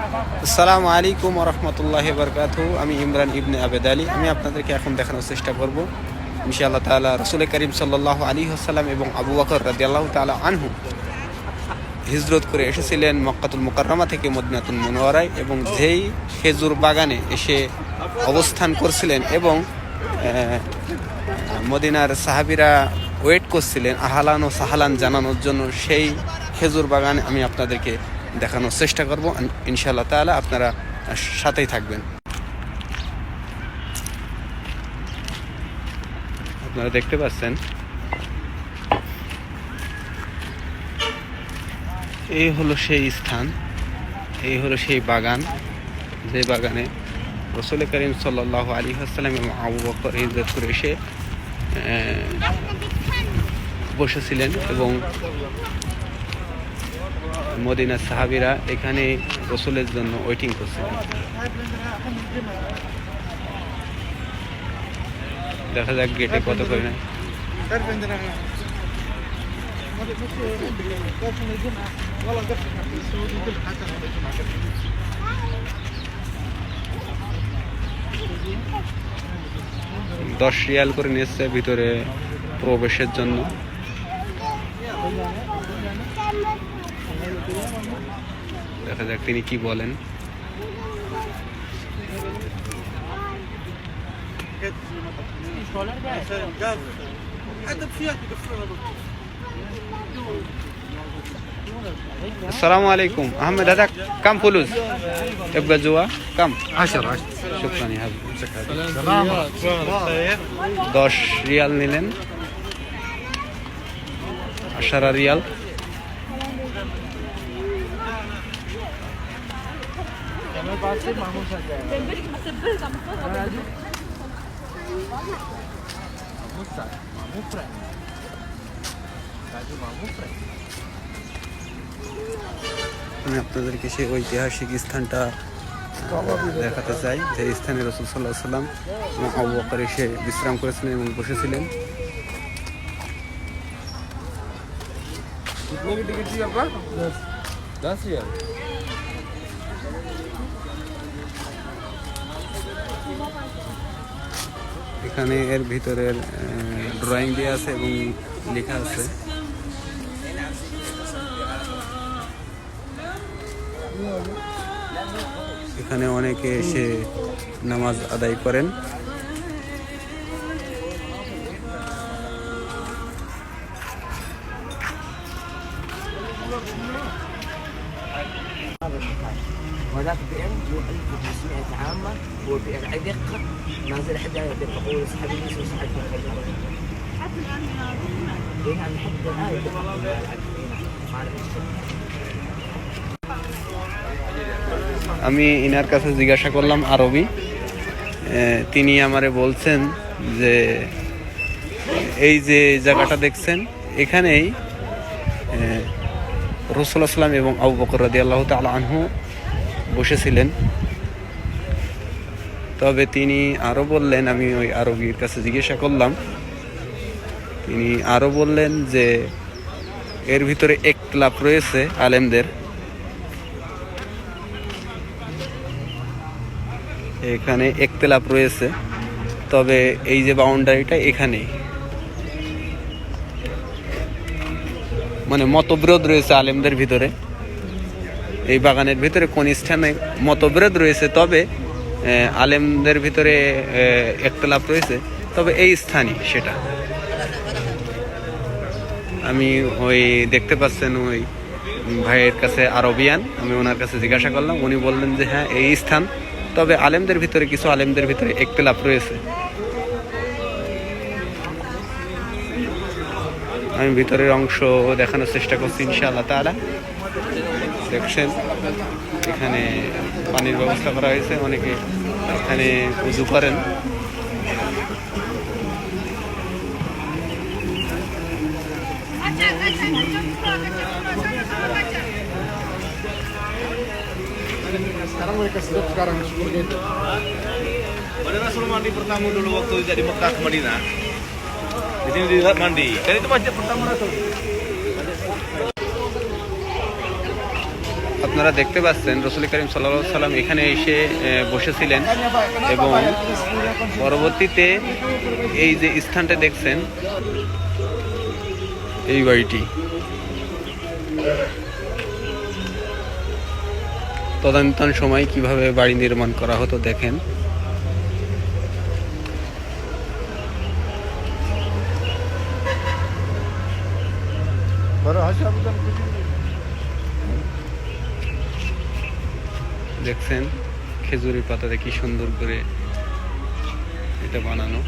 আসসালামু আলাইকুম রহমতুল্লাহ বরকাত আমি ইমরান ইবনে আবেদ আলী আমি আপনাদেরকে এখন দেখানোর চেষ্টা করব। ইনশাআল্লাহ তাআলা রসুল করিম সাল্লাহ আলী হাসাল্লাম এবং আবু বকর রাদিয়াল্লাহু তাআলা আনহু হিজরত করে এসেছিলেন মক্কাতুল মুকাররমা থেকে মদিনাতুল মনোয়ারায় এবং যেই খেজুর বাগানে এসে অবস্থান করছিলেন এবং মদিনার সাহাবিরা ওয়েট করছিলেন আহালান ও সাহালান জানানোর জন্য, সেই খেজুর বাগানে আমি আপনাদেরকে দেখানোর চেষ্টা করব। ইনশাআল্লাহ তাআলা আপনারা সাথেই থাকবেন। আপনারা দেখতে পাচ্ছেন? এই হলো সেই স্থান, এই হলো সেই বাগান। যে বাগানে রসুল করিম সাল্লাহ আলী আসসালাম এবং আবু বকর করে এসে বসেছিলেন এবং মদিনার সাহাবিরা এখানে রসুলের জন্য ওয়েটিং করছিলেন দেখা যাক গেটে কত করে নেয়। দশ রিয়াল করে নিয়েছে ভিতরে প্রবেশের জন্য। দেখা যাক তিনি কি বলেন السلام عليكم احمد هذا كم فلوس يبقى جوا كم 10 10 شكرا يا حبيبي আমি আপনাদেরকে সেই ঐতিহাসিক স্থানটা দেখাতে চাই যে স্থানে রসুল সাল্লাহ সাল্লাম অবকারে সে এসে বিশ্রাম করেছিলেন এবং বসেছিলেন দশ এখানে এর ভিতরের ড্রয়িং দেওয়া আছে এবং লেখা আছে। এখানে অনেকে এসে নামাজ আদায় করেন। عامه وفي ادق نازل حدا يدق هو يسحب الناس ويسحب الخيار اي نعم لحد الان يدق عارف আমি ইনার কাছে জিজ্ঞাসা করলাম আরবি আহ, তিনি আমারে বলছেন যে এই যে জায়গাটা দেখছেন এখানেই রসুল আসলাম এবং আবু বকর রাদি আল্লাহ তালা আনহু বসেছিলেন তবে তিনি আরও বললেন, আমি ওই আরবির কাছে জিজ্ঞাসা করলাম, তিনি আরও বললেন যে এর ভিতরে এক ক্লাব রয়েছে আলেমদের। এখানে একতেলাপ রয়েছে, তবে এই যে বাউন্ডারিটা এখানেই। মানে মতবিরোধ রয়েছে আলেমদের ভিতরে। এই বাগানের ভিতরে কোন স্থানে মতবিরোধ রয়েছে, তবে আলেমদের ভিতরে একতলাপ রয়েছে তবে এই স্থানই সেটা। আমি ওই দেখতে পাচ্ছেন ওই ভাইয়ের কাছে আরবিয়ান, আমি ওনার কাছে জিজ্ঞাসা করলাম। উনি বললেন যে হ্যাঁ এই স্থান। তবে আলেমদের ভিতরে, কিছু আলেমদের ভিতরে একতলাপ রয়েছে। আমি ভিতরের অংশ দেখানোর চেষ্টা করছি ইনশাআল্লাহ তাআলা দেখছেন এখানে পানির ব্যবস্থা করা হয়েছে অনেকে এখানে উজু করেন Sekarang mereka sedot sekarang seperti itu. Madinah suruh mandi pertama dulu waktu dari Mekah ke Madinah. Di sini dilihat mandi. Kan itu masjid pertama Rasul. আপনারা দেখতে পাচ্ছেন, রসুল করিম সাল্লাহ সাল্লাম এখানে এসে বসেছিলেন এবং পরবর্তীতে এই যে স্থানটা দেখছেন, এই বাড়িটি তদানীন্তন সময় কীভাবে বাড়ি নির্মাণ করা হতো দেখেন দেখছেন, খেজুরের পাতা দেখি সুন্দর করে এটা বানানো।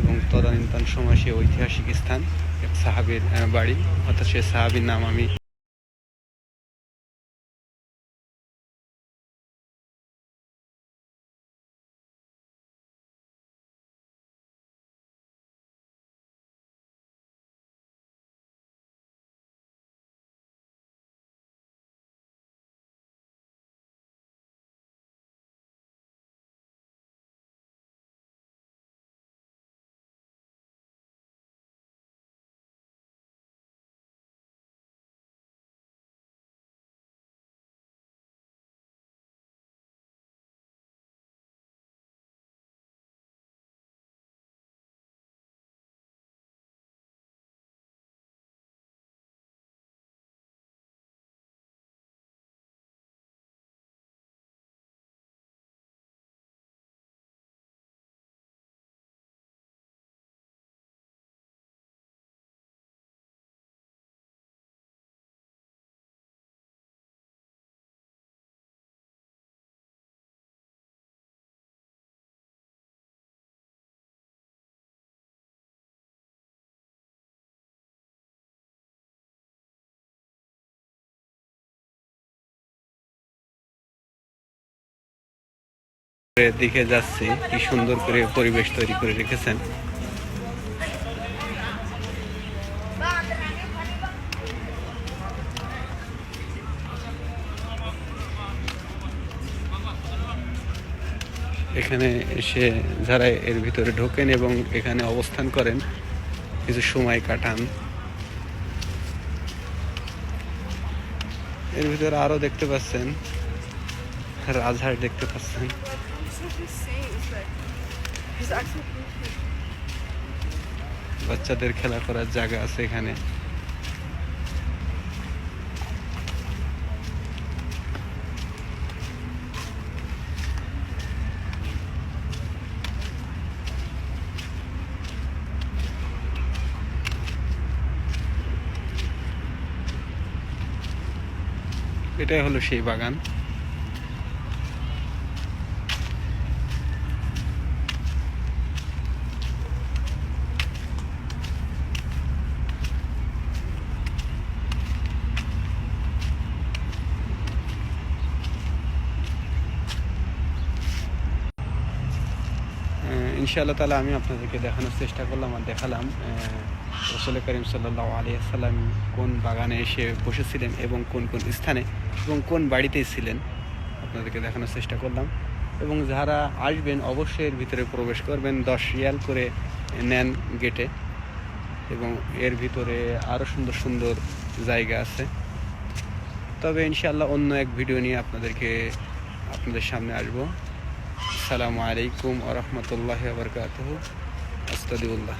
এবং তদানীন্তন সময় সে ঐতিহাসিক স্থান, এক সাহাবির বাড়ি। অর্থাৎ সে সাহাবির নাম আমি দিকে যাচ্ছি, কি সুন্দর করে পরিবেশ তৈরি করে রেখেছেন। এখানে এসে যারা এর ভিতরে ঢোকেন এবং এখানে অবস্থান করেন, কিছু সময় কাটান। এর ভিতরে আরও দেখতে পাচ্ছেন, রাজহাট দেখতে পাচ্ছেন। বাচ্চাদের খেলা করার জায়গা আছে এখানে। এটাই হলো সেই বাগান। ইনশাআল্লাহ তালা আমি আপনাদেরকে দেখানোর চেষ্টা করলাম আর দেখালাম রসুল করিম সাল্লাহ আলিয়াল্লাম কোন বাগানে এসে বসেছিলেন এবং কোন কোন স্থানে এবং কোন বাড়িতেই ছিলেন, আপনাদেরকে দেখানোর চেষ্টা করলাম। এবং যারা আসবেন অবশ্যই এর ভিতরে প্রবেশ করবেন, দশ রিয়াল করে নেন গেটে। এবং এর ভিতরে আরও সুন্দর সুন্দর জায়গা আছে। তবে ইনশাআল্লাহ অন্য এক ভিডিও নিয়ে আপনাদেরকে, আপনাদের সামনে আসব। আসসালামু আলাইকুম আ রহমতুল্লাহ আবরকাত আস্তাদিউল্লাহ